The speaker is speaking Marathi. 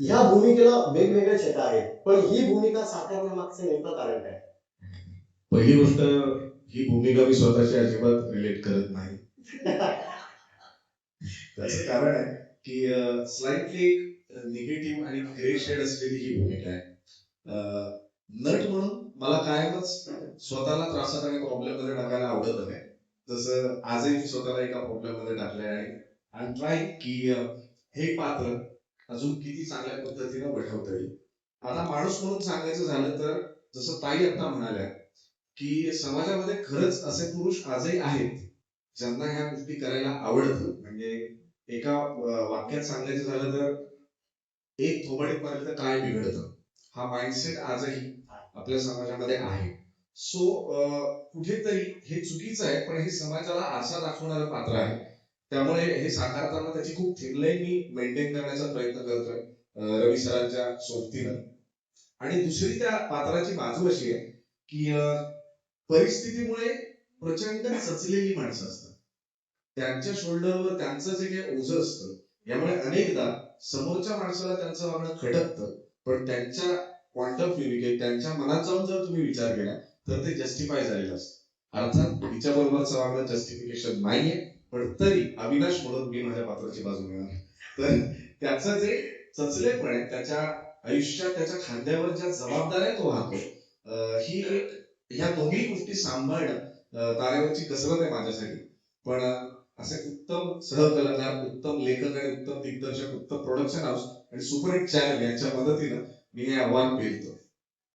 ह्या भूमिकेला वेगवेगळ्या छटा आहेत. पण ही भूमिका साकारण्यामागचं नेमकं कारण काय? पहिली गोष्ट ही भूमिका मी स्वतःची अजिबात रिलेट करत नाही. त्याचं कारण आहे की स्लाइटली निगेटिव्ह आणि ग्रे शेड असलेली ही भूमिका आहे. नट म्हणून मला कायमच स्वतःला त्रासात आणि प्रॉब्लेममध्ये टाकायला आवडत नाही. जसं आजही मी स्वतःला एका प्रॉब्लेममध्ये टाकलंय आणि आय ट्राय की हे पात्र अजून किती चांगल्या पद्धतीने वठवता येईल. आता माणूस म्हणून सांगायचं झालं तर जसं ताई आता म्हणाल्या की समाजामध्ये खरंच असे पुरुष आजही आहेत ज्यांना ह्या गोष्टी करायला आवडतं. म्हणजे एका वाक्यात सांगायचं झालं तर एक थोबडीत काय बिघडतं हा माइंडसेट आजही आपल्या समाजामध्ये आहे. सो कुठेतरी हे चुकीचं आहे पण हे समाजाला आशा दाखवणारं पात्र आहे. त्यामुळे हे साकारताना त्याची खूप थिनलाईन मी मेंटेन करण्याचा प्रयत्न करतोय रवी सरांच्या सोबतीनं. आणि दुसरी त्या पात्राची बाजू अशी आहे की परिस्थितीमुळे प्रचंड सचलेली माणसं असतात. त्यांच्या शोल्डरवर त्यांचं जे काही ओझ असतं यामुळे अनेकदा समोरच्या माणसाला त्यांचं वागणं खटकतं. पण त्यांच्या पॉइंट ऑफ व्ह्यू त्यांच्या मनात जाऊन जर तुम्ही विचार केला तर ते जस्टिफाय झालेलं असतं. अर्थात तिच्या बरोबरचं वागणं जस्टिफिकेशन नाहीये. पण तरी अविनाश म्हणून मी माझ्या पात्राची बाजू घेणार. तर त्याचं जे चचलेपण आहे त्याच्या आयुष्यात त्याच्या खांद्यावर ज्या जबाबदाऱ्या तो वाहतो ही एक ह्या दोन्ही गोष्टी सांभाळणं तारेवरची कसरत आहे माझ्यासाठी. पण असे उत्तम सहकलाकार उत्तम लेखक आणि उत्तम दिग्दर्शक उत्तम प्रोडक्शन हाऊस आणि सुपर हिट चॅनल यांच्या मदतीनं मी हे आव्हान पेलतो.